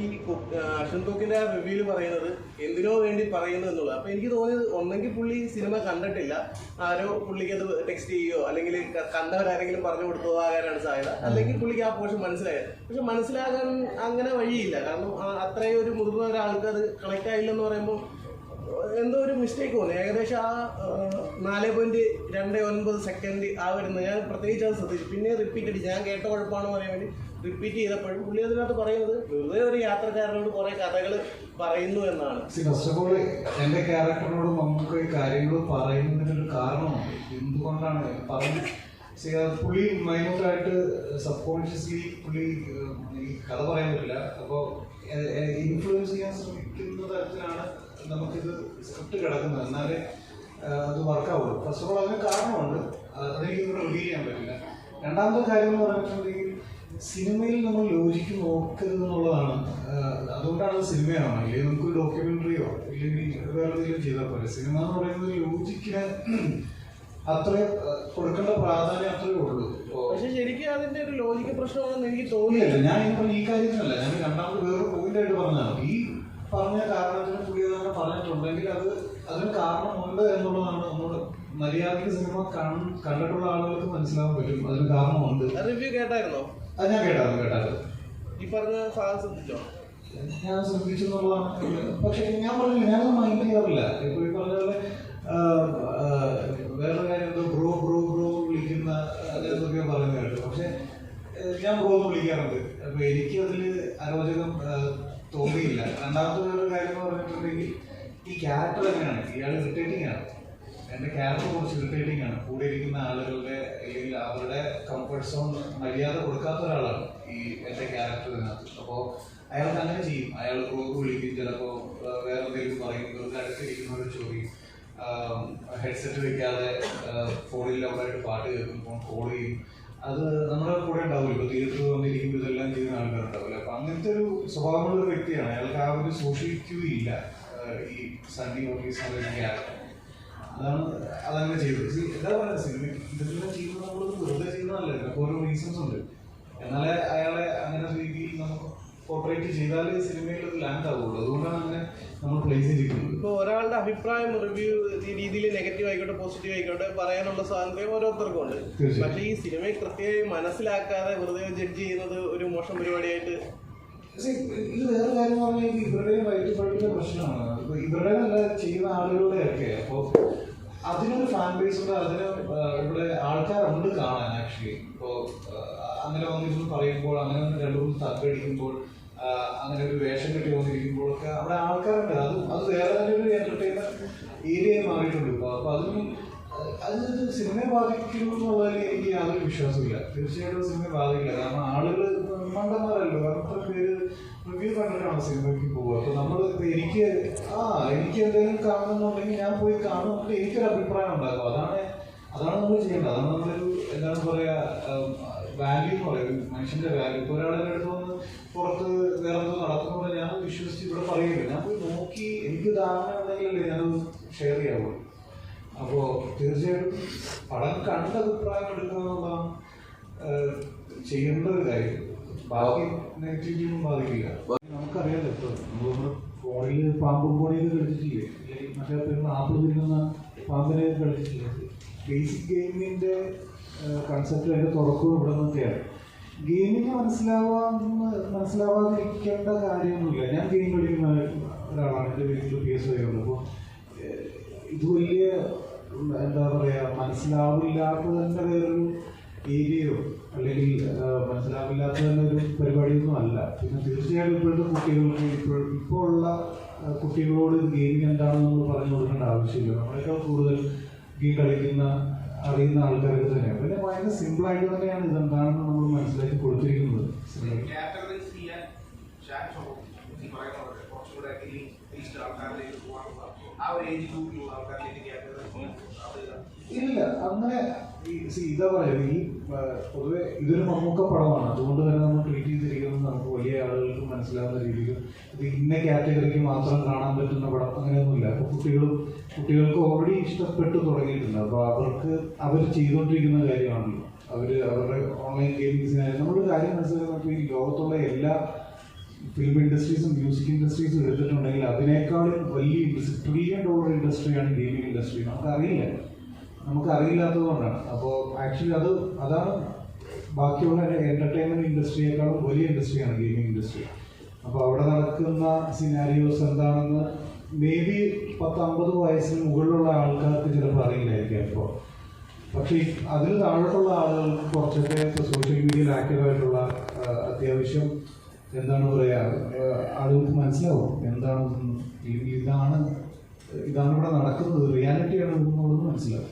ഈ അഷന്തോക്കിന്റെ റിവ്യൂൽ പറയുന്നത് എന്തിനോ വേണ്ടി പറയുന്നു എന്നുള്ളത്. അപ്പൊ എനിക്ക് തോന്നിയത് ഒന്നെങ്കിൽ പുള്ളി സിനിമ കണ്ടിട്ടില്ല. ആരോ പുള്ളിക്ക് അത് ടെക്സ്റ്റ് ചെയ്യുകയോ അല്ലെങ്കിൽ കണ്ടവരാരെങ്കിലും പറഞ്ഞു കൊടുത്തോ ആകാനാണ് സാധ്യത. അല്ലെങ്കിൽ പുള്ളിക്ക് ആ പോർഷൻ മനസ്സിലായത്. പക്ഷെ മനസ്സിലാകാൻ അങ്ങനെ വഴിയില്ല. കാരണം അത്രയും ഒരു മുതിർന്ന ഒരാൾക്ക് അത് കണക്ട് ആയില്ലെന്ന് പറയുമ്പോൾ എന്തോ ഒരു മിസ്റ്റേക്ക് തോന്നി ഏകദേശം ആ നാല് പോയിന്റ് രണ്ട് ഒൻപത് സെക്കൻഡ് ആ വരുന്നത് ഞാൻ പ്രത്യേകിച്ച് അത് ശ്രദ്ധിച്ചു. പിന്നെ റിപ്പീറ്റ് അടിച്ചു. ഞാൻ കേട്ട കുഴപ്പമാണെന്ന് പറയാൻ വേണ്ടി റിപ്പീറ്റ് ചെയ്തപ്പോഴും പുള്ളി അതിനകത്ത് പറയുന്നത് വെറുതെ ഒരു യാത്രക്കാരനോട് കുറെ കഥകൾ പറയുന്നു എന്നാണ്. ഫസ്റ്റ് ഓഫ് ഓൾ എന്റെ ക്യാരക്ടറിനോട് നമുക്ക് കാര്യങ്ങൾ പറയുന്നതിനൊരു കാരണമുണ്ട്. എന്തുകൊണ്ടാണ് അത് പുള്ളി മൈനോട്ടായിട്ട് സബ് കോൺഷ്യസ്ലി പുള്ളി ഈ കഥ പറയാൻ പറ്റില്ല. അപ്പോൾ ഇൻഫ്ലുവൻസ് ചെയ്യാൻ ശ്രമിക്കുന്ന തരത്തിലാണ് നമുക്കിത് സ്ക്രിപ്റ്റ് കിടക്കുന്നത്. എന്നാലേ അത് വർക്കാവുള്ളൂ ഫസ്റ്റ് ഓഫ് ഓൾ അതിന് കാരണമുണ്ട്. അത് അതെനിക്ക് ഇവിടെ റിവീൽ ചെയ്യാൻ പറ്റില്ല. രണ്ടാമത്തെ കാര്യം എന്ന് പറഞ്ഞിട്ടുണ്ടെങ്കിൽ സിനിമയിൽ നമ്മൾ ലോജിക്ക് നോക്കരുത് എന്നുള്ളതാണ് അതുകൊണ്ടാണ് അത് സിനിമയാണ്? അല്ലെങ്കിൽ നമുക്ക് ഡോക്യുമെന്ററിയോ ഇല്ലെങ്കിൽ വേറെ എന്തെങ്കിലും ചെയ്താൽ പോലെ സിനിമ എന്ന് പറയുന്നത് ലോജിക്കിന് അത്രയും കൊടുക്കേണ്ട പ്രാധാന്യം അത്രയേ ഉള്ളൂ. പക്ഷെ ശരിക്കും അതിന്റെ ഒരു ലോജിക്ക് പ്രശ്നമാണെന്ന് എനിക്ക് തോന്നിയില്ല. ഞാൻ ഇപ്പൊ ഈ കാര്യത്തിനല്ല ഞാൻ രണ്ടാമത് വേറെ പോയിന്റ് ആയിട്ട് പറഞ്ഞതാണ്. ഈ പറഞ്ഞ കാരണത്തിന് പുള്ളി അങ്ങനെ പറഞ്ഞിട്ടുണ്ടെങ്കിൽ അത് അതിന് കാരണമുണ്ട് എന്നുള്ളതാണ് നമ്മൾ മര്യാദയ്ക്ക് സിനിമ കണ്ടിട്ടുള്ള ആളുകൾക്ക് മനസ്സിലാവാൻ പറ്റും. അതിന് കാരണമുണ്ട്. റിവ്യൂ കേട്ടായിരുന്നോ? അത് ഞാൻ കേട്ടായിരുന്നു കേട്ടായിരുന്നു. ഈ പറഞ്ഞ സാധനം ശ്രദ്ധിച്ചോ? ഞാൻ ശ്രദ്ധിച്ചു എന്നുള്ളതാണ്. പക്ഷെ ഞാൻ പറഞ്ഞില്ല ഞാനത് മൈൻഡ് ചെയ്യാറില്ല. ഇപ്പൊ ഈ പറഞ്ഞ പോലെ ആ, ആ, വേറൊരു കാര്യം എന്തോ ബ്രോ ബ്രോ ബ്രോ വിളിക്കുന്ന അതൊക്കെ പറയുന്നത് കേട്ടു പക്ഷെ ഏഹ്, ഞാൻ ബ്രോ എന്ന് വിളിക്കാറുണ്ട് അപ്പൊ എനിക്ക് അതിൽ അരോചകം ആ, തോന്നിയില്ല രണ്ടാമത്തെ വേറൊരു കാര്യം എന്ന് പറഞ്ഞിട്ടുണ്ടെങ്കിൽ ഈ ക്യാരക്ടർ എങ്ങനെയാണ്? ഇയാൾ ഇറിറ്റേറ്റിംഗ് ആണ്. എന്റെ ക്യാരക്ടർ കുറച്ച് ഇറിറ്റേറ്റിംഗ് ആണ്. കൂടെ ഇരിക്കുന്ന ആളുകളുടെ അല്ലെങ്കിൽ അവരുടെ കംഫർട്ട് സോൺ മര്യാദ കൊടുക്കാത്ത ഒരാളാണ് ഈ എന്റെ ക്യാരക്ടറിനകത്ത് അപ്പോൾ അയാൾക്ക് അങ്ങനെ ചെയ്യും. അയാൾ ക്ലോക്ക് വിളിക്കും. ചിലപ്പോൾ വേറെ എന്തെങ്കിലും പറയും. ഇവർക്ക് അടുത്തിരിക്കുന്നവർ ചോദിക്കും ഹെഡ്സെറ്റ് വെക്കാതെ ഫോണിൽ ലൗഡായിട്ട് പാട്ട് കേൾക്കും. ഫോൺ കോൾ ചെയ്യും. അത് നമ്മുടെ കൂടെ ഉണ്ടാവില്ല ഇപ്പൊ തിയേറ്ററിൽ വന്നിരിക്കുമ്പോൾ ഇതെല്ലാം ചെയ്യുന്ന ആൾക്കാരുണ്ടാവില്ല അപ്പൊ അങ്ങനത്തെ ഒരു സ്വഭാവമുള്ള വ്യക്തിയാണ്. അയാൾക്ക് ആ ഒരു സോഷ്യൽ ക്യൂ ഇല്ല. ഈ സണ്ണി ഓഫീസ് അതാണ് അതങ്ങനെ ചെയ്തത്. എന്താ പറയുക സിനിമ ഇതെല്ലാം ചെയ്യുന്നത് നമ്മൾ വെറുതെ ചെയ്യുന്നതല്ല. ഓരോ റീസൺസ് ഉണ്ട്. എന്നാലേ അയാളെ അങ്ങനെ രീതിയിൽ പോർട്രേറ്റ് ചെയ്താലേ സിനിമയിൽ അത് ലാൻഡ് ആവുള്ളൂ. അതുകൊണ്ടാണ് അങ്ങനെ നമ്മൾ പ്ലേസ് ചെയ്തിരിക്കുന്നത് ഇപ്പോൾ ഒരാളുടെ അഭിപ്രായം റിവ്യൂ ഈ രീതിയിൽ നെഗറ്റീവ് ആയിക്കോട്ടെ പോസിറ്റീവ് ആയിക്കോട്ടെ പറയാനുള്ള സ്വാതന്ത്ര്യം ഓരോരുത്തർക്കും ഉണ്ട് പക്ഷേ ഈ സിനിമയെ കൃത്യമായി മനസ്സിലാക്കാതെ വെറുതെ ജഡ്ജ് ചെയ്യുന്നത് ഒരു മോശം പരിപാടിയായിട്ട് ഇത് വേറെ കാര്യം പറഞ്ഞാൽ ഇവരുടെ വൈറ്റ് ഫൈറ്റിന്റെ പ്രശ്നമാണ്. ഇപ്പൊ ഇവരുടെ നല്ല ചെയ്യുന്ന ആളുകളുടെ ഒക്കെ. അപ്പോ അതിനൊരു ഫാൻ ബേസ് ഉണ്ട് അതിന് ഇവിടെ ആൾക്കാരുണ്ട് കാണാൻ ആക്ച്വലി ഇപ്പോ അങ്ങനെ വന്നിട്ട് പറയുമ്പോൾ അങ്ങനെ ഒന്ന് രണ്ടു മൂന്ന് തగ్గടിക്കുമ്പോൾ ആ, അങ്ങനെ ഒരു വേഷം കെട്ടി വന്നിരിക്കുമ്പോഴൊക്കെ അവിടെ ആൾക്കാരുണ്ട്. അത് അത് വേറെ തന്നെ ഒരു എന്റർടൈൻമെന്റ് ഏരിയ മാറിയിട്ടുണ്ട് ഇപ്പോൾ അപ്പോൾ അതിന് അത് സിനിമയെ ബാധിക്കും എന്നുള്ളതിൽ എനിക്ക് യാതൊരു വിശ്വാസമില്ല തീർച്ചയായിട്ടും സിനിമയെ ബാധിക്കില്ല. കാരണം ആളുകൾ മണ്ടന്മാരല്ലോ. കാരണം അത്ര പേര് റിവ്യൂ കണ്ടിട്ടാണ് സിനിമയ്ക്ക് പോകുക. അപ്പോൾ നമ്മൾ എനിക്ക് ആ എനിക്ക് എന്തെങ്കിലും കാണുന്നുണ്ടെങ്കിൽ ഞാൻ പോയി കാണും അപ്പോൾ എനിക്കൊരു അഭിപ്രായം ഉണ്ടാകും അതാണ് അതാണ് നമ്മൾ ചെയ്യേണ്ടത്. അതാണ് നമ്മളൊരു എന്താണ് പറയുക വാല്യൂ എന്ന് പറയും മനുഷ്യന്റെ വാല്യൂ ഇപ്പോൾ ഒരാളുടെ അടുത്ത് വന്ന് പുറത്ത് എന്തോ നടക്കുമ്പോൾ ഞാൻ വിശ്വസിച്ച് ഇവിടെ പറയുന്നത് ഞാൻ പോയി നോക്കി. എനിക്ക് ധാരണ ഉണ്ടെങ്കിലല്ലേ ഞാനത് ഷെയർ ചെയ്യാവുള്ളൂ അപ്പോൾ തീർച്ചയായിട്ടും പടം കണ്ട അഭിപ്രായം എടുക്കുക ചെയ്യേണ്ട ഒരു കാര്യം. ബാക്കി നെഗറ്റീവ് ബാധിക്കില്ല. നമുക്കറിയാലോ ഇപ്പൊ നമ്മൾ ഫോണിൽ പാമ്പും കോണിയൊക്കെ കളിച്ചിട്ടില്ലേ? അല്ലെങ്കിൽ മറ്റേ പേരുന്ന ആപ്പിൾ തിന്നുന്ന പാമ്പിനെ കളിച്ചിട്ടില്ലേ? ബേസിക് ഗെയിമിന്റെ കൺസെപ്റ്റ് അതിന്റെ തുടക്കവും ഇവിടെ നിന്നൊക്കെയാണ്. ഗെയിമിന് മനസ്സിലാവാന്ന് മനസ്സിലാവാതിരിക്കേണ്ട കാര്യമൊന്നുമില്ല. ഞാൻ ഗെയിം കളിക്കുന്ന ഒരാളാണ്. എന്റെ വീട്ടിൽ പി എസ് ഐ ഉണ്ട്. അപ്പോൾ ഇത് വലിയ എന്താ പറയുക മനസ്സിലാവില്ലാത്തതിന്റെ വേറൊരു ഏരിയയോ അല്ലെങ്കിൽ മനസ്സിലാവില്ലാത്തതിന്റെ ഒരു പരിപാടിയൊന്നും അല്ല. പിന്നെ തീർച്ചയായിട്ടും ഇപ്പോഴത്തെ കുട്ടികൾക്ക് ഇപ്പോൾ ഇപ്പോൾ ഉള്ള കുട്ടികളോട് ഗെയിമിംഗ് എന്താണെന്ന് നമ്മൾ പറഞ്ഞു കൊടുക്കേണ്ട ആവശ്യമില്ല. നമ്മളേക്കാൾ കൂടുതൽ ഗെയിം കളിക്കുന്ന അറിയുന്ന ആൾക്കാർക്ക് തന്നെയാണ്. പിന്നെ ഭയങ്കര സിമ്പിൾ ആയിട്ട് തന്നെയാണ് ഇതെന്താണെന്ന് നമ്മൾ മനസ്സിലാക്കി കൊടുത്തിരിക്കുന്നത്. ഇല്ല അങ്ങനെ ഈ ഇതാ പറയുന്നത് ഈ പൊതുവെ ഇതൊരു മമ്മൂക്ക പടമാണ്. അതുകൊണ്ട് തന്നെ നമ്മൾ ട്രീറ്റ് ചെയ്തിരിക്കുന്നത് നമുക്ക് വലിയ ആളുകൾക്ക് മനസ്സിലാവുന്ന രീതിയിൽ ഇത് ഇന്ന കാറ്റഗറിക്ക് മാത്രം കാണാൻ പറ്റുന്ന പടം അങ്ങനെയൊന്നുമില്ല. അപ്പോൾ കുട്ടികളും കുട്ടികൾക്ക് ഓൾറെഡി ഇഷ്ടപ്പെട്ടു തുടങ്ങിയിട്ടുണ്ട്. അപ്പോൾ അവർക്ക് അവർ ചെയ്തുകൊണ്ടിരിക്കുന്ന കാര്യമാണല്ലോ. അവർ അവരുടെ ഓൺലൈൻ ഗെയിമിങ്സിനായി നമ്മളൊരു കാര്യം മനസ്സിലാക്കുന്നത് ഈ ലോകത്തുള്ള എല്ലാ ഫിലിം ഇൻഡസ്ട്രീസും മ്യൂസിക് ഇൻഡസ്ട്രീസും എടുത്തിട്ടുണ്ടെങ്കിൽ അതിനേക്കാളും വലിയ ഇൻഡസ്ട്രി ട്രില്യൺ ഡോളർ ഇൻഡസ്ട്രിയാണ് ഗെയിമിംഗ് ഇൻഡസ്ട്രി നമുക്കറിയില്ല. നമുക്കറിയില്ലാത്തത് കൊണ്ടാണ് അപ്പോൾ ആക്ച്വലി അത് അതാണ് ബാക്കിയുള്ള എന്റർടൈൻമെന്റ് ഇൻഡസ്ട്രിയേക്കാളും വലിയ ഇൻഡസ്ട്രിയാണ് ഗെയിമിംഗ് ഇൻഡസ്ട്രി അപ്പോൾ അവിടെ നടക്കുന്ന സിനാരിയോസ് എന്താണെന്ന് മേ ബി പത്തമ്പത് വയസ്സിന് മുകളിലുള്ള ആൾക്കാർക്ക് ചിലപ്പോൾ അറിയില്ലായിരിക്കാം ഇപ്പോൾ. പക്ഷേ അതിന് താഴോട്ടുള്ള ആളുകൾക്ക് കുറച്ചൊക്കെ സോഷ്യൽ മീഡിയയിൽ ആക്റ്റീവായിട്ടുള്ള അത്യാവശ്യം എന്താണ് പറയുക ആളുകൾക്ക് മനസ്സിലാവും എന്താണ് ഇതാണ് ഇതാണ് ഇവിടെ നടക്കുന്നത്. റിയാലിറ്റിയാണ് എന്നുള്ളത് മനസ്സിലാവും.